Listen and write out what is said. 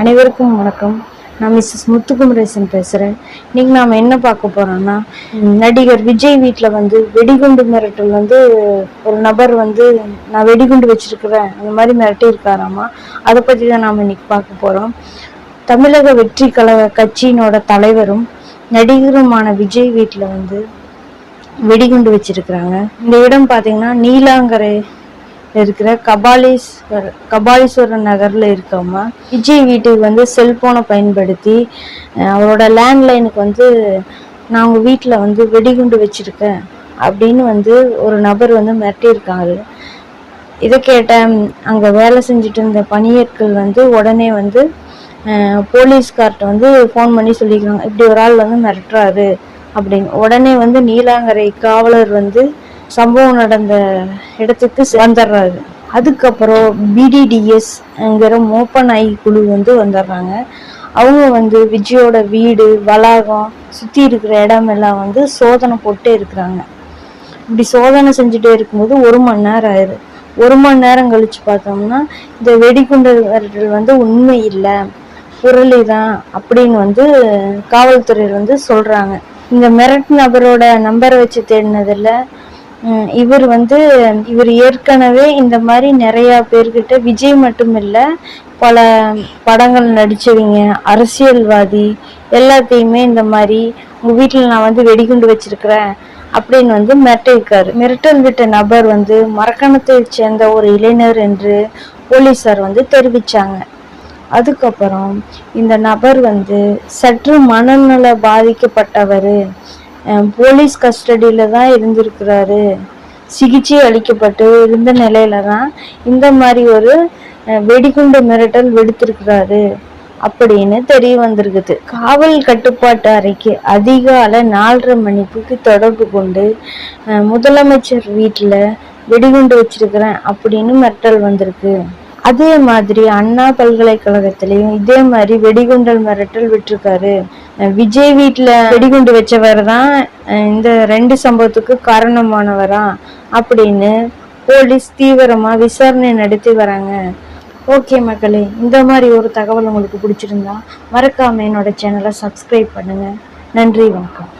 அனைவருக்கும் வணக்கம். நான் மிஸ்ஸஸ் முத்துக்குமரேசன் பேசுகிறேன் இன்னைக்கு நாம் என்ன பார்க்க போகிறோம்னா நடிகர் விஜய் வீட்டில் வந்து வெடிகுண்டு மிரட்டல் வந்து ஒரு நபர் வந்து நான் வெடிகுண்டு வச்சுருக்குறேன் அந்த மாதிரி மிரட்டி இருக்காராமா அதை பற்றி தான் நாம் இன்னைக்கு பார்க்க போகிறோம் தமிழக வெற்றி கழக கட்சியினோட தலைவரும் நடிகருமான விஜய் வீட்டில் வந்து வெடிகுண்டு வச்சுருக்குறாங்க. இந்த இடம் பார்த்தீங்கன்னா நீலாங்கரை இருக்கிற கபாலீஸ்வர் கபாலீஸ்வரர் நகரில் இருக்கவங்க விஜய் வீட்டுக்கு வந்து செல்போனை பயன்படுத்தி அவரோட லேண்ட்லைனுக்கு வந்து நான் உங்கள் வீட்டில் வந்து வெடிகுண்டு வச்சுருக்கேன் அப்படின்னு வந்து ஒரு நபர் வந்து மிரட்டியிருக்காரு. இதை கேட்ட அங்கே வேலை செஞ்சுட்டு இருந்த பணியாட்கள் வந்து உடனே வந்து போலீஸ்கார்ட்ட வந்து ஃபோன் பண்ணி சொல்லிக்கிறாங்க. இப்படி ஒரு ஆள் வந்து மிரட்டுறாரு அப்படின்னு. உடனே வந்து நீலாங்கரை காவலர் வந்து சம்பவம் நடந்த இடத்துக்கு வந்துடுறாரு அதுக்கப்புறம் பிடிடிஎஸ்ங்கிற மோப்பன் ஐ குழு வந்து வந்துடுறாங்க அவங்க வந்து விஜயோட வீடு வளாகம் சுற்றி இருக்கிற இடமெல்லாம் வந்து சோதனை போட்டே இருக்கிறாங்க. இப்படி சோதனை செஞ்சுட்டே இருக்கும்போது ஒரு மணி நேரம் ஆயிரு. ஒரு மணி நேரம் கழிச்சு பார்த்தோம்னா இந்த வெடிகுண்டு மிரட்டல் வந்து உண்மை இல்லை புரளி தான் அப்படின்னு வந்து காவல்துறையில் வந்து சொல்கிறாங்க இந்த மிரட்டு நபரோட நம்பரை வச்சு தேடினதில் இவர் வந்து இவர் ஏற்கனவே இந்த மாதிரி நிறைய பேர்கிட்ட விஜய் மட்டும் இல்லை பல படங்கள் நடிச்சவங்க அரசியல்வாதி எல்லாத்தையுமே இந்த மாதிரி உங்க வீட்டில் நான் வந்து வெடிகுண்டு வச்சிருக்கிறேன் அப்படின்னு வந்து மிரட்டியிருக்காரு. மிரட்டல் விட்ட நபர் வந்து மரக்கணத்தை சேர்ந்த ஒரு இளைஞர் என்று போலீசார் வந்து தெரிவிச்சாங்க. அதுக்கப்புறம் இந்த நபர் வந்து சற்று மனநல பாதிக்கப்பட்டவர். போலீஸ் கஸ்டடியில் தான் இருந்திருக்கிறாரு. சிகிச்சை அளிக்கப்பட்டு இருந்த நிலையில தான் இந்த மாதிரி ஒரு வெடிகுண்டு மிரட்டல் வெடித்திருக்கிறாரு அப்படின்னு தெரிய வந்திருக்குது. காவல் கட்டுப்பாட்டு அறைக்கு அதிகாலை நாலரை மணிக்கு தொடர்பு கொண்டு முதலமைச்சர் வீட்டில் வெடிகுண்டு வச்சிருக்கிறேன் அப்படின்னு மிரட்டல் வந்திருக்கு. அதே மாதிரி அண்ணா பல்கலைக்கழகத்திலையும் இதே மாதிரி வெடிகுண்டல் மிரட்டல் விட்டுருக்காரு. விஜய் வீட்டில் வெடிகுண்டு வச்சவர் தான் இந்த ரெண்டு சம்பவத்துக்கு காரணமானவரா அப்படின்னு போலீஸ் தீவிரமாக விசாரணை நடத்தி வராங்க. ஓகே மக்களே இந்த மாதிரி ஒரு தகவல் உங்களுக்கு பிடிச்சிருந்தா மறக்காமல் என்னோட சேனலை சப்ஸ்கிரைப் பண்ணுங்கள் நன்றி வணக்கம்.